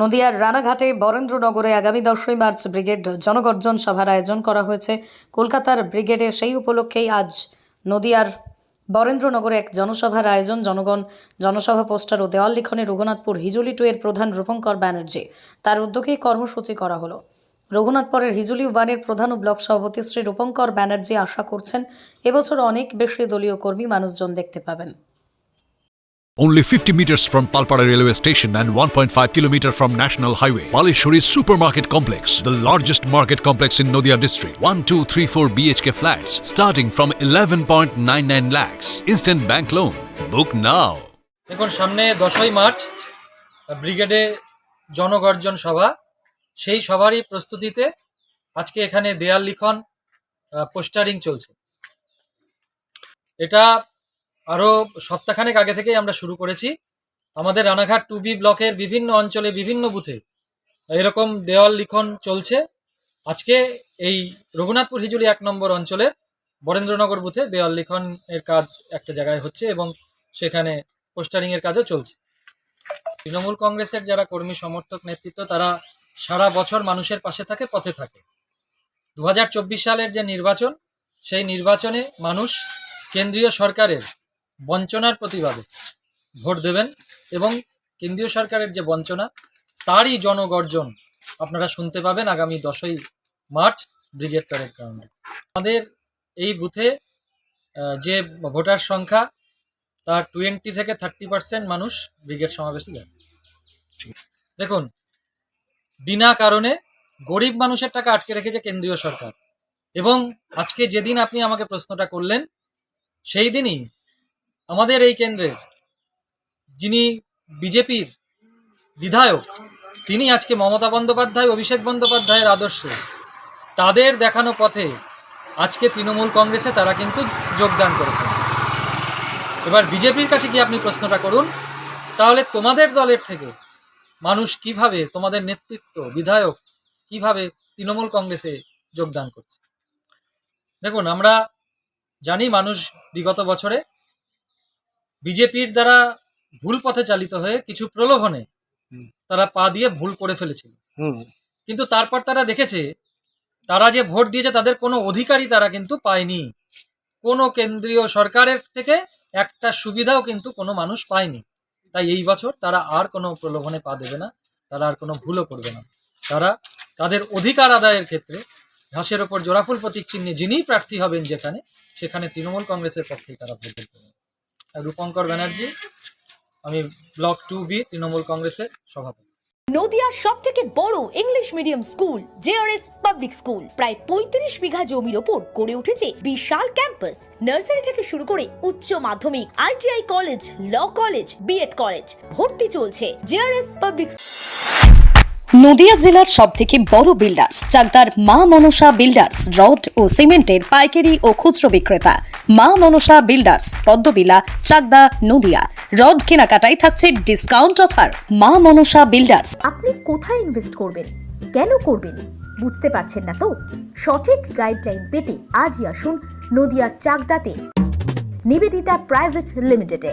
নদিয়ার রানাঘাটে বরেন্দ্রনগরে আগামী দশই মার্চ ব্রিগেড জনগর্জন সভার আয়োজন করা হয়েছে। কলকাতার ব্রিগেডে সেই উপলক্ষেই আজ নদিয়ার বরেন্দ্রনগরে এক জনসভার আয়োজন। জনগণ, জনসভা পোস্টার ও দেওয়াল লিখনে রঘুনাথপুর হিজুলি টু এর প্রধান রূপঙ্কর ব্যানার্জি। তার উদ্যোগেই কর্মসূচি করা হলো। রঘুনাথপুরের হিজুলি ওয়ানের প্রধান ও ব্লক সভাপতি শ্রী রূপঙ্কর ব্যানার্জি আশা করছেন, এবছর অনেক বেশি দলীয় কর্মী মানুষজন দেখতে পাবেন। Only 50 meters from Palpara railway station and 1.5 kilometer from National Highway, Palishuri Supermarket Complex, the largest market complex in Noida district. 1, 2, 3, 4 BHK flats starting from 11.99 lakhs. Instant bank loan. Book now. দেখুন সামনে দশই March ব্রিগেডে জনগর্জন সভা সেই সভারই প্রস্তুতিতে আজকে এখানে দেয়াল লিখন পোস্টারিং চলছে এটা আরও সপ্তাহখানেক আগে থেকেই আমরা শুরু করেছি। আমাদের রানাঘাট টু বি ব্লকের বিভিন্ন অঞ্চলে বিভিন্ন বুথে এরকম দেওয়াল লিখন চলছে। আজকে এই রঘুনাথপুর হিজুলি এক নম্বর অঞ্চলের বরেন্দ্রনগর বুথে দেওয়াল লিখনের কাজ একটা জায়গায় হচ্ছে এবং সেখানে পোস্টারিং এর কাজও চলছে। তৃণমূল কংগ্রেসের যারা কর্মী, সমর্থক, নেতৃত্ব, তারা সারা বছর মানুষের পাশে থাকে, পথে থাকে। দু হাজার চব্বিশ সালের যে নির্বাচন, সেই নির্বাচনে মানুষ কেন্দ্রীয় সরকারের বঞ্চনার প্রতিবাদে ভোট দেবেন এবং কেন্দ্রীয় সরকারের যে বঞ্চনা, তারই জনগর্জন আপনারা শুনতে পাবেন আগামী দশই মার্চ ব্রিগেড প্যারেড গ্রাউন্ডে আমাদের এই বুথে যে ভোটার সংখ্যা, তার টোয়েন্টি থেকে থার্টি পার্সেন্ট মানুষ ব্রিগেড সমাবেশে যাবে। দেখুন, বিনা কারণে গরিব মানুষের টাকা আটকে রেখেছে কেন্দ্রীয় সরকার। এবং আজকে যেদিন আপনি আমাকে প্রশ্নটা করলেন, সেই দিনই আমাদের এই কেন্দ্রের যিনি বিজেপির বিধায়ক, তিনি আজকে মমতা বন্দ্যোপাধ্যায়, অভিষেক বন্দ্যোপাধ্যায়ের আদর্শে তাদের দেখানো পথে আজকে তৃণমূল কংগ্রেসে তারা কিন্তু যোগদান করেছে এবার বিজেপির কাছে কি আপনি প্রশ্নটা করুন? তাহলে তোমাদের দলের থেকে মানুষ কীভাবে, তোমাদের নেতৃত্ব, বিধায়ক কীভাবে তৃণমূল কংগ্রেসে যোগদান করছে? দেখুন, আমরা জানি মানুষ বিগত বছরে বিজেপির দ্বারা ভুল পথে চালিত হয়ে কিছু প্রলোভনে তারা পা দিয়ে ভুল করে ফেলেছিল। কিন্তু তারপর তারা দেখেছে তারা যে ভোট দিয়েছে তাদের কোনো অধিকারই তারা কিন্তু পায়নি। কোনো কেন্দ্রীয় সরকারের থেকে একটা সুবিধাও কিন্তু কোনো মানুষ পায়নি। তাই এই বছর তারা আর কোনো প্রলোভনে পা দেবে না তারা আর কোনো ভুলও করবে না। তারা তাদের অধিকার আদায়ের ক্ষেত্রে ঘাসের ওপর জোড়াফুল প্রতীক চিহ্নে যিনিই প্রার্থী হবেন যেখানে সেখানে তৃণমূল কংগ্রেসের পক্ষেই তারা ভোট দেবেন আর রূপঙ্কর ব্যানার্জি, আমি ব্লক টু বি, তৃণমূল কংগ্রেসের সভাপতি। নদিয়ার সব থেকে বড় English medium school JRS public school, প্রায় পঁয়ত্রিশ বিঘা জমির ওপর গড়ে উঠেছে বিশাল ক্যাম্পাস। নার্সারি থেকে শুরু করে উচ্চ মাধ্যমিক ITI college, law college BEd college ভর্তি চলছে জেআরএস পাবলিক নদিয়া জেলার সবথেকে বড় বিল্ডার্স চাকদার মা মনসা বিল্ডার্স রড ও সিমেন্টের পাইকারি ও খুচরো বিক্রেতা। মা মনসা বিল্ডার্স পদ্মবিলা, চাকদা, নদিয়া। রড কেনাকাটায় থাকছে ডিসকাউন্ট অফার মা মনসা বিল্ডার্স আপনি কোথায় ইনভেস্ট করবেন? কেন করবেন? বুঝতে পারছেন না তো? সঠিক গাইডলাইন পেতে আজই আসুন নদিয়ার চাকদাতে। নিবেদিতা প্রাইভেট লিমিটেডে